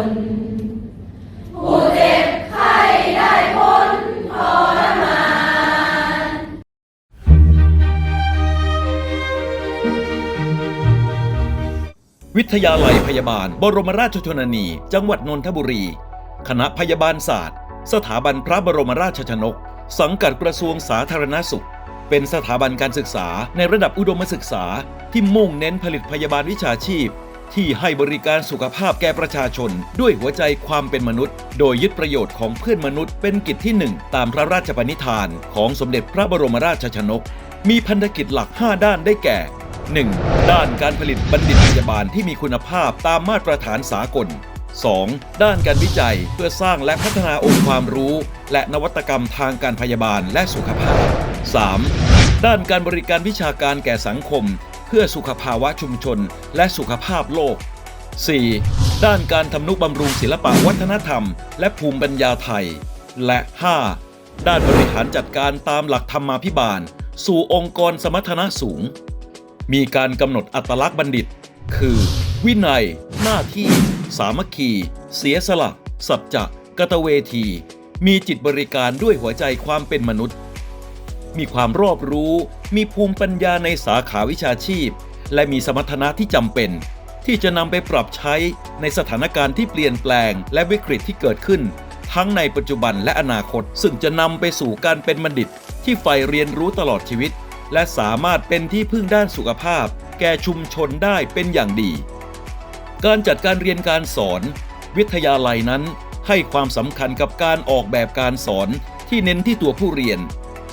วิทยาลัยพยาบาล บรมราชชนนี จังหวัดนนทบุรี คณะพยาบาลศาสตร์ สถาบันพระบรมราชชนก สังกัดกระทรวงสาธารณสุข เป็นสถาบันการศึกษาในระดับอุดมศึกษาที่มุ่งเน้นผลิตพยาบาลวิชาชีพ ที่ให้บริการสุขภาพแก่ประชาชน ด้วยหัวใจความเป็นมนุษย์ โดยยึดประโยชน์ของเพื่อนมนุษย์เป็นกิจที่หนึ่งตามพระราชปณิธานของสมเด็จพระบรมราชชนก มีพันธกิจหลัก 5 ด้านได้แก่ 1. ด้านการผลิตบัณฑิตพยาบาลที่มีคุณภาพตามมาตรฐานสากล 2. ด้านการวิจัยเพื่อสร้างและพัฒนาองค์ความรู้ และนวัตกรรมทางการพยาบาลและสุขภาพ 3. ด้านการบริการวิชาการแก่สังคม เพื่อสุขภาวะชุมชน และสุขภาพโลก 4. ด้านการทำนุบำรุงศิลปะวัฒนธรรม และภูมิปัญญาไทย และ 5. ด้านบริหารจัดการตามหลักธรรมาภิบาล สู่องค์กรสมรรถนะสูง มีการกำหนดอัตลักษณ์บัณฑิต คือ วินัย หน้าที่ สามัคคี เสียสละ สัจจะกตเวที มีจิตบริการด้วยหัวใจความเป็นมนุษย์ มีความรอบรู้ มีภูมิปัญญาในสาขาวิชาชีพ และมีสมรรถนะที่จำเป็น ที่จะนำไปปรับใช้ในสถานการณ์ที่เปลี่ยนแปลง และวิกฤตที่เกิดขึ้น ทั้งในปัจจุบันและอนาคต ซึ่งจะนำไปสู่การเป็นบัณฑิต ที่ใฝ่เรียนรู้ตลอดชีวิต และสามารถเป็นที่พึ่งด้านสุขภาพ แก่ชุมชนได้เป็นอย่างดี การจัดการเรียนการสอน วิทยาลัยนั้นให้ความสำคัญกับการออกแบบการสอนที่เน้นที่ตัวผู้เรียน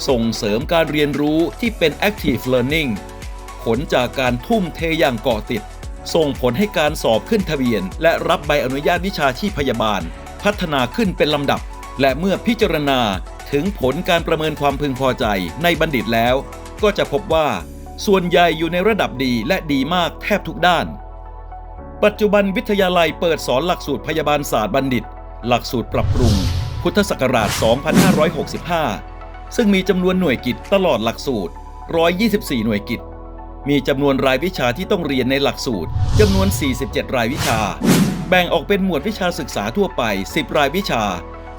ส่งเสริมการเรียนรู้ที่เป็น active learning ผลจากการทุ่มเทอย่างเกาะติด ส่งผลให้การสอบขึ้นทะเบียน และรับใบอนุญาตวิชาชีพพยาบาล พัฒนาขึ้นเป็นลำดับ และเมื่อพิจารณาถึงผลการประเมินความพึงพอใจในบัณฑิตแล้ว ก็จะพบว่า ส่วนใหญ่อยู่ในระดับดีและดีมากแทบทุกด้าน ปัจจุบันวิทยาลัยเปิดสอนหลักสูตรพยาบาลศาสตร์บัณฑิต หลักสูตรปรับปรุง พุทธศักราช 2565 ซึ่งมีจำนวนหน่วยกิจตลอดหลักสูตร 124 หน่วยกิจ มีจำนวนรายวิชาที่ต้องเรียนในหลักสูตรจำนวน 47 รายวิชา แบ่งออกเป็นหมวดวิชาศึกษาทั่วไป 10 รายวิชา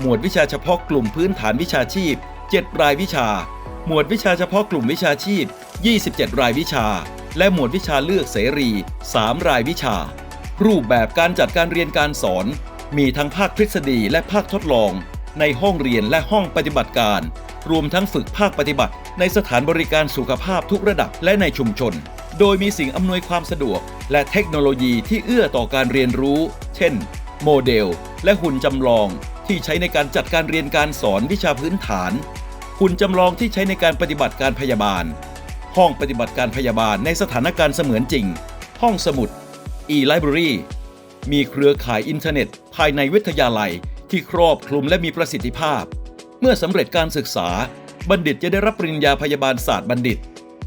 หมวดวิชาเฉพาะกลุ่มพื้นฐานวิชาชีพ 7 รายวิชา หมวดวิชาเฉพาะกลุ่มวิชาชีพ 27 รายวิชา และหมวดวิชาเลือกเสรี 3 รายวิชา รูปแบบการจัดการเรียนการสอน มีทั้งภาคทฤษฎีและภาคทดลอง ในห้องเรียนและห้องปฏิบัติการ รวมทั้งฝึกภาคปฏิบัติ ในสถานบริการสุขภาพทุกระดับและในชุมชน โดยมีสิ่งอำนวยความสะดวก และเทคโนโลยีที่เอื้อต่อการเรียนรู้ เช่น โมเดล และหุ่นจำลอง ที่ใช้ในการจัดการเรียนการสอนวิชาพื้นฐาน หุ่นจำลองที่ใช้ในการปฏิบัติการพยาบาล ห้องปฏิบัติการพยาบาลในสถานการณ์เสมือนจริง ห้องสมุด e-library มีเครือข่ายอินเทอร์เน็ต ภายในวิทยาลัยที่ครอบคลุมและมีประสิทธิภาพ เมื่อสำเร็จการศึกษา บัณฑิตจะได้รับปริญญาพยาบาลศาสตร์บัณฑิต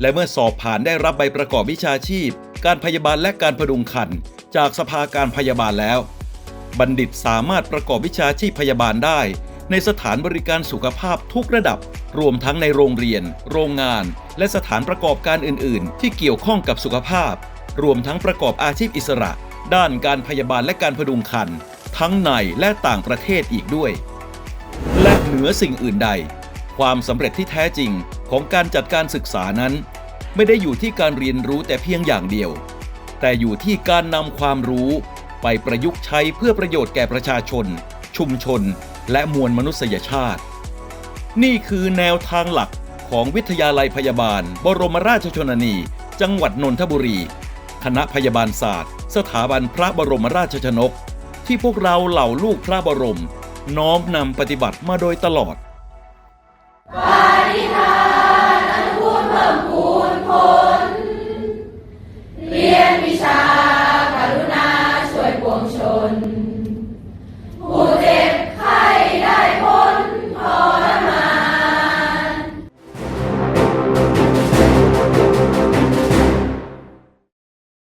และเมื่อสอบผ่านได้รับใบประกอบวิชาชีพ การพยาบาลและการพดุงครรภ์จากสภาการพยาบาลแล้ว บัณฑิตสามารถประกอบวิชาชีพพยาบาลได้ ในสถานบริการสุขภาพทุกระดับ รวมทั้งในโรงเรียน โรงงาน และสถานประกอบการอื่น ๆ ที่เกี่ยวข้องกับสุขภาพ รวมทั้งประกอบอาชีพอิสระ ด้านการพยาบาลและการพดุงครรภ์ทั้งในและต่างประเทศอีกด้วย เหนือสิ่งอื่นใด ความสำเร็จที่แท้จริงของการจัดการศึกษานั้น ไม่ได้อยู่ที่การเรียนรู้แต่เพียงอย่างเดียว แต่อยู่ที่การนำความรู้ ไปประยุกต์ใช้เพื่อประโยชน์แก่ประชาชน ชุมชน และมวลมนุษยชาติ นี่คือแนวทางหลักของวิทยาลัยพยาบาล บรมราชชนนี จังหวัดนนทบุรี คณะพยาบาลศาสตร์ สถาบันพระบรมราชชนก ที่พวกเราเหล่าลูกพระบรม น้อมนำปฏิบัติมาโดยตลอด